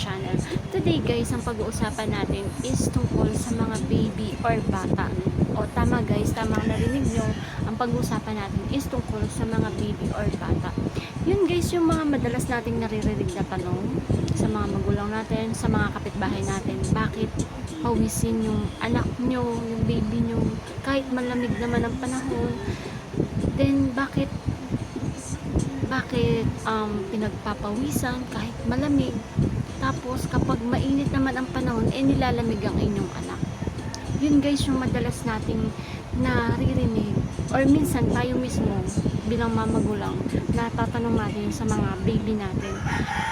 channel. Today guys, ang pag-uusapan natin is tungkol sa mga baby or bata. O tama guys, tama narinig nyo. Ang pag-uusapan natin is tungkol sa mga baby or bata. Yun guys, yung mga madalas nating naririnig na tanong sa mga magulang natin, sa mga kapitbahay natin. Bakit pawisin yung anak nyo, yung baby nyo, kahit malamig naman ang panahon. Then, bakit bakit um, pinagpapawisan kahit malamig. Tapos kapag mainit naman ang panahon, eh nilalamig ang inyong anak. Yun guys yung madalas nating naririnig or minsan tayo mismo bilang mamagulang natatanong natin sa mga baby natin.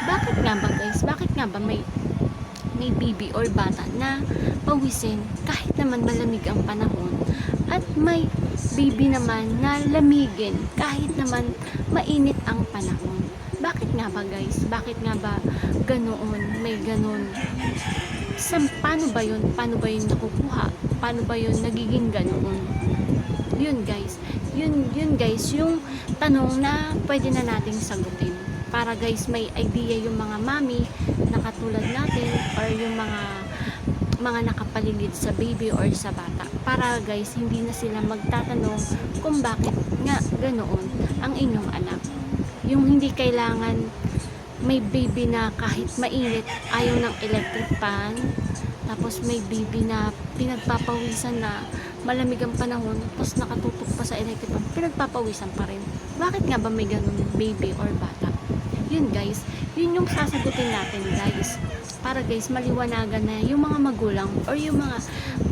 Bakit nga ba guys? Bakit nga ba may may baby or bata na pawisin kahit naman malamig ang panahon at may baby naman na lamigin kahit naman mainit ang panahon. Bakit nga ba guys? Bakit nga ba ganoon? May ganoon? Sa, paano ba yun? Paano ba yun nakukuha? Paano ba yun nagiging ganoon? Yun guys. Yun, yun guys, yung tanong na pwede na nating sagutin. Para guys, may idea yung mga mami na katulad natin or yung mga mga nakapaligid sa baby or sa bata para guys hindi na sila magtatanong kung bakit nga ganoon ang inyong anak yung hindi kailangan may baby na kahit mainit ayaw ng electric fan tapos may baby na pinagpapawisan na malamig ang panahon tapos nakatutok pa sa electric fan pinagpapawisan pa rin. Bakit nga ba may ganun baby or bata? Yun guys. Yun yung sasagutin natin guys. Para guys maliwanagan na yung mga magulang or yung mga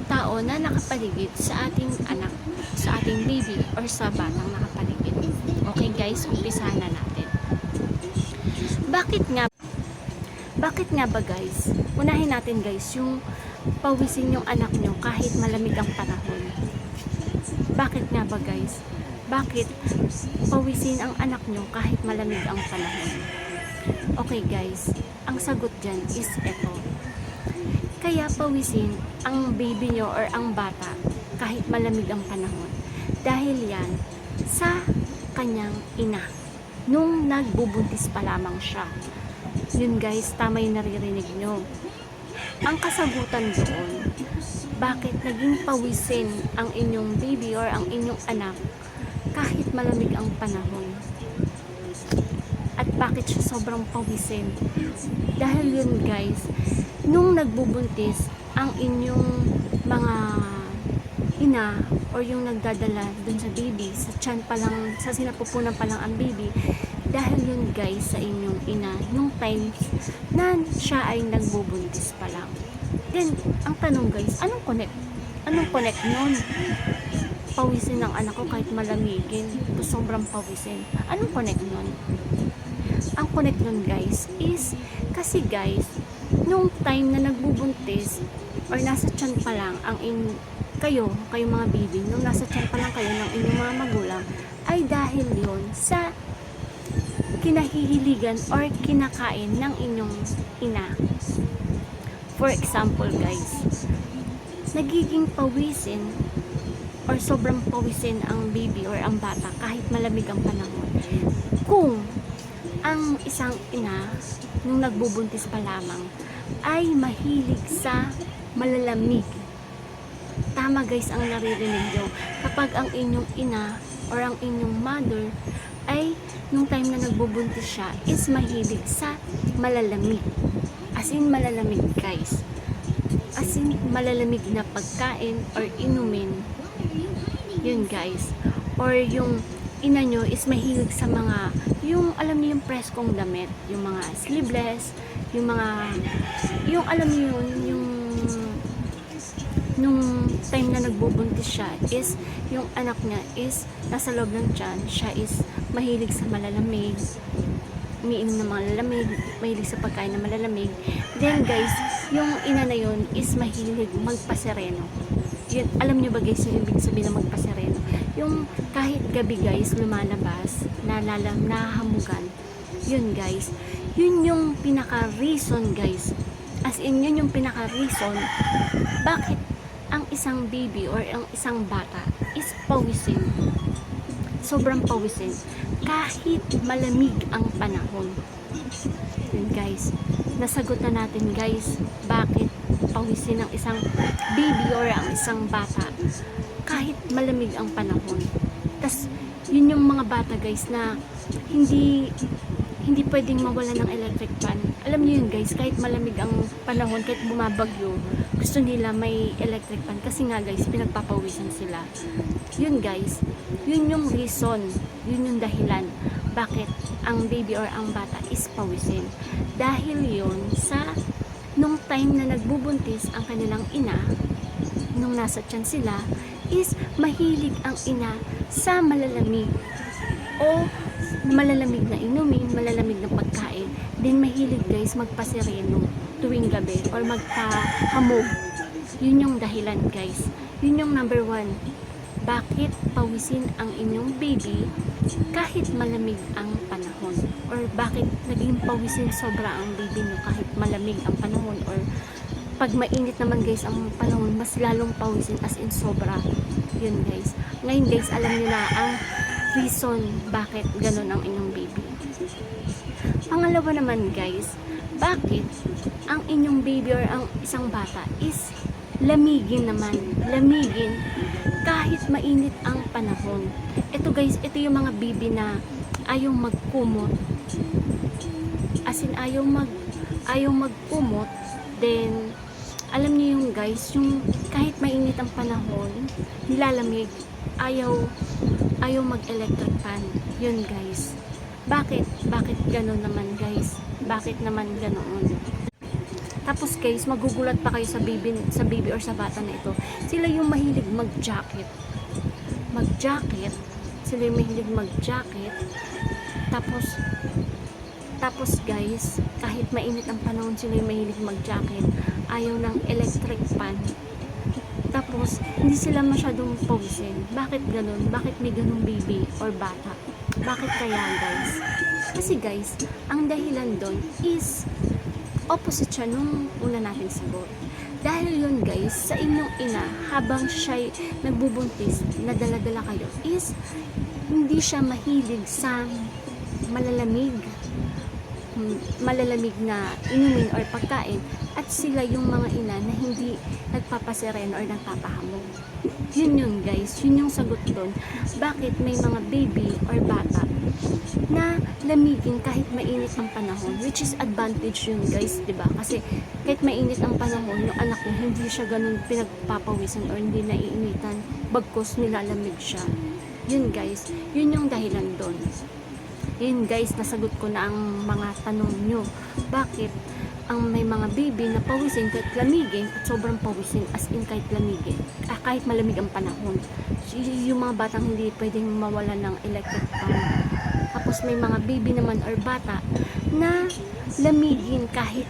tao na nakapaligid sa ating anak, sa ating baby or sa batang nakapaligid. Okay guys, umpisahan na natin. Bakit nga bakit nga ba guys? Unahin natin guys yung pawisin yung anak nyo kahit malamig ang panahon. Bakit nga ba guys? Bakit pawisin ang anak nyo kahit malamig ang panahon? Okay guys, ang sagot dyan is ito. Kaya pawisin ang baby nyo or ang bata kahit malamig ang panahon. Dahil yan sa kanyang ina. Nung nagbubuntis pa lamang siya. Yun guys, tama yung naririnig nyo. Ang kasagutan doon, bakit naging pawisin ang inyong baby or ang inyong anak kahit malamig ang panahon? at bakit siya sobrang pawisin. Dahil yun guys, nung nagbubuntis ang inyong mga ina or yung nagdadala dun sa baby, sa tiyan pa lang, sa sinapupunan pa lang ang baby, dahil yun guys sa inyong ina, nung time na siya ay nagbubuntis pa lang. Then, ang tanong guys, anong connect? Anong connect nun? Pawisin ng anak ko kahit malamigin, sobrang pawisin. Anong connect nun? ang connect nun guys is kasi guys nung time na nagbubuntis or nasa tiyan pa lang ang in kayo, kayo mga baby, nung nasa tiyan pa lang kayo ng inyong mga magulang ay dahil yon sa kinahihiligan or kinakain ng inyong ina. For example guys, nagiging pawisin or sobrang pawisin ang baby or ang bata kahit malamig ang panahon. Kung ang isang ina nung nagbubuntis pa lamang ay mahilig sa malalamig. Tama guys ang naririnig nyo. Kapag ang inyong ina or ang inyong mother ay nung time na nagbubuntis siya is mahilig sa malalamig. As in malalamig guys. As in malalamig na pagkain or inumin. Yun guys. Or yung ina nyo is mahilig sa mga yung alam niyo yung preskong damit, yung mga sleeveless, yung mga yung alam niyo yun, yung nung time na nagbubuntis siya is yung anak niya is nasa loob ng tiyan, siya is mahilig sa malalamig, umiinom ng malalamig, mahilig sa pagkain ng malalamig. Then guys, yung ina na yun is mahilig magpasereno. Yun, alam niyo ba guys yung ibig sabihin ng magpasereno? Yung kahit gabi guys lumalabas, nalalam, nahahamugan. Yun guys, yun yung pinaka reason guys. As in yun yung pinaka reason bakit ang isang baby or ang isang bata is pawisin. Sobrang pawisin. Kahit malamig ang panahon. Yun guys. nasagot na natin guys, bakit pawisin ng isang baby or ang isang bata kahit malamig ang panahon. Tas yun yung mga bata guys na hindi hindi pwedeng mawala ng electric fan. Alam niyo yun guys, kahit malamig ang panahon, kahit bumabagyo, gusto nila may electric fan kasi nga guys, pinagpapawisan sila. Yun guys, yun yung reason, yun yung dahilan bakit ang baby or ang bata is pawisin. Dahil yun sa nung time na nagbubuntis ang kanilang ina, nung nasa tiyan sila, is mahilig ang ina sa malalamig o malalamig na inumin, malalamig na pagkain. Then mahilig guys magpasireno tuwing gabi or magpahamog. Yun yung dahilan guys. Yun yung number one. Bakit pawisin ang inyong baby kahit malamig ang panahon? Or bakit naging pawisin sobra ang baby nyo kahit malamig ang panahon? Or pag mainit naman guys ang panahon, mas lalong pawisin as in sobra. Yun guys. Ngayon guys, alam nyo na ang reason bakit ganun ang inyong baby. Pangalawa naman guys, bakit ang inyong baby or ang isang bata is lamigin naman, lamigin kahit mainit ang panahon. Ito guys, ito yung mga baby na ayaw magkumot. As in, ayaw mag ayaw magkumot, then alam niyo yung guys, yung kahit mainit ang panahon, nilalamig, ayaw ayaw mag-electric fan. Yun guys. Bakit? Bakit ganun naman guys? Bakit naman ganoon? Tapos guys, magugulat pa kayo sa baby, sa baby or sa bata na ito. Sila yung mahilig mag-jacket. Mag-jacket. Sila yung mahilig mag-jacket. Tapos, tapos guys, kahit mainit ang panahon, sila yung mahilig mag-jacket. Ayaw ng electric fan. Tapos, hindi sila masyadong pawisin. Bakit ganun? Bakit may ganung baby or bata? Bakit kaya guys? Kasi guys, ang dahilan doon is opposite siya nung una natin sagot. Dahil yun guys, sa inyong ina, habang siya nagbubuntis, nadala-dala kayo, is hindi siya mahilig sa malalamig malalamig na inumin or pagkain at sila yung mga ina na hindi nagpapaseren or nagpapahamog. Yun yun guys, yun yung sagot doon. Bakit may mga baby or bata na lamigin kahit mainit ang panahon which is advantage yun guys, ba? Kasi kahit mainit ang panahon, yung anak mo hindi siya ganun pinagpapawisan or hindi naiinitan bagkos nilalamig siya. Yun guys, yun yung dahilan doon. Yun guys, nasagot ko na ang mga tanong nyo. Bakit ang may mga baby na pawisin kahit lamigin at sobrang pawisin as in kahit lamigin, ah, kahit malamig ang panahon. Yung mga batang hindi pwedeng mawala ng electric fan. Tapos may mga baby naman or bata na lamigin kahit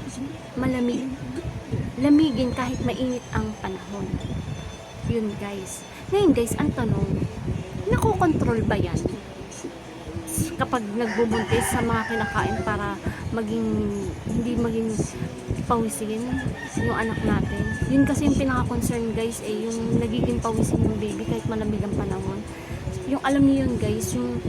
malamig. Lamigin kahit mainit ang panahon. Yun guys. Ngayon guys, ang tanong, nakokontrol ba yan? Kapag nagbubuntis sa mga kinakain para maging hindi maging pawisin yung anak natin. Yun kasi yung pinaka-concern guys eh yung nagiging pawisin yung baby kahit malamig ang panahon. Yung alam niyo yun guys, yung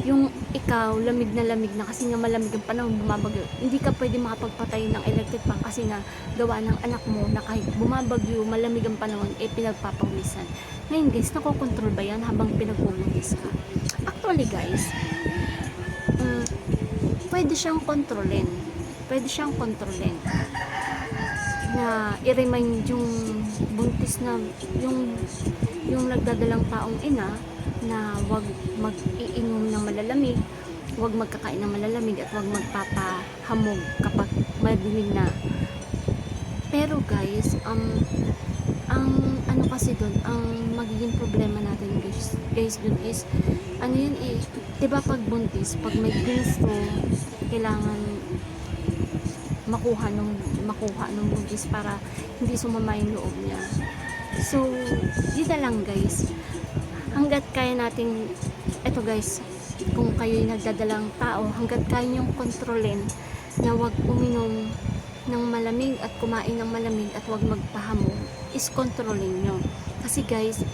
yung ikaw, lamig na lamig na kasi nga malamig ang panahon, bumabagyo. Hindi ka pwede makapagpatay ng electric fan kasi nga gawa ng anak mo na kahit bumabagyo, malamig ang panahon, eh pinagpapawisan. Ngayon guys, nakokontrol ba yan habang pinagpumuntis ka? Actually guys, mm, pwede siyang kontrolin. Pwede siyang kontrolin na i-remind yung buntis na yung yung nagdadalang taong ina na wag mag-iinom ng malalamig, wag magkakain ng malalamig at wag magpapahamog kapag madilim na. Pero guys, um, ang ano kasi doon, ang magiging problema natin guys, guys doon is, ano yun eh, di ba pag buntis, pag may gusto, kailangan makuha nung makuha nung buntis para hindi sumama yung loob niya. So, yun na lang guys. Hanggat kaya nating, eto guys, kung kayo'y nagdadalang tao, hanggat kaya niyong kontrolin na wag uminom ng malamig at kumain ng malamig at wag magpahamog, is kontrolin nyo. Kasi guys,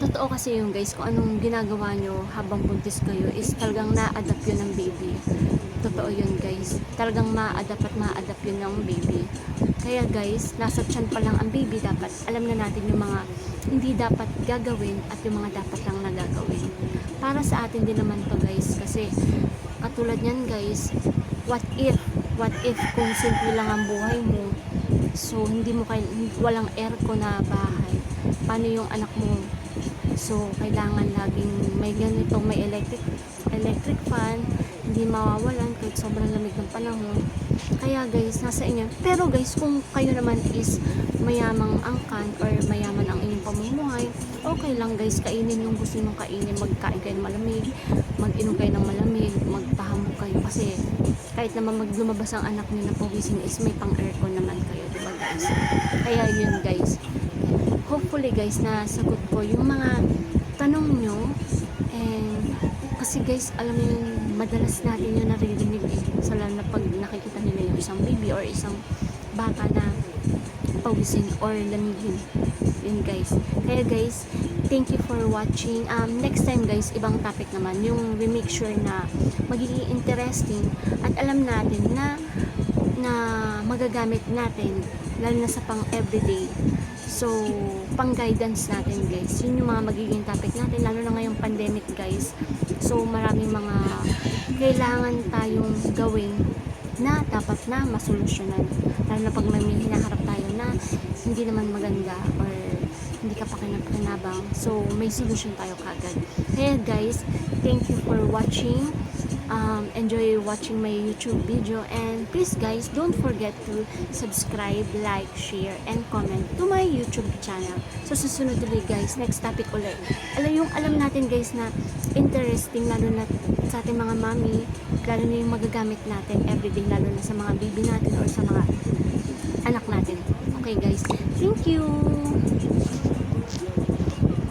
totoo kasi yung guys, kung anong ginagawa nyo habang buntis kayo is talagang na-adapt yun ng baby. Totoo yun guys. Talagang ma-adapt at ma-adapt yun ng baby. Kaya guys, nasa tiyan pa lang ang baby dapat alam na natin yung mga hindi dapat gagawin at yung mga dapat lang na. Para sa atin din naman to guys kasi katulad niyan guys, what if what if kung simple lang ang buhay mo so hindi mo kay walang aircon na bahay. Paano yung anak mo? So kailangan laging may ganito may electric electric fan. Hindi mawawalan kahit sobrang lamig ng panahon. Kaya guys nasa inyo. Pero guys kung kayo naman is mayamang angkan or mayaman ang inyong pamumuhay okay lang guys kainin yung gusto nyo kainin. Magkain kayo ng malamig mag-inom kayo ng malamig magpahamog kayo. Kasi kahit naman mag lumabas ang anak niyo na pawisin is may pang aircon naman kayo di ba guys? Kaya yun guys. Hopefully guys na sagot ko yung mga tanong nyo and kasi guys alam yun madalas natin yung naririnig eh. So lalo na pag nakikita nila yung isang baby or isang bata na pawisin or lamigin. Yun guys. Kaya guys thank you for watching. Um, next time guys ibang topic naman. Yung we make sure na magiging interesting at alam natin na na magagamit natin lalo na sa pang everyday. So pang guidance natin guys. Yun yung mga magiging topic natin lalo na ngayong pandemic guys. So maraming mga kailangan tayong gawin na dapat na masolusyonan. Lalo na pag may hinaharap tayo na hindi naman maganda or hindi ka pakinabang so may solution tayo kagad. Kaya guys. Thank you for watching um, enjoy watching my YouTube video. And please guys don't forget to subscribe like share and comment to my YouTube channel. So susunod ulit guys next topic ulit. Alam yung alam natin guys na interesting lalo na sa ating mga mami lalo na yung magagamit natin everyday lalo na sa mga baby natin or sa mga anak natin. Okay guys. Thank you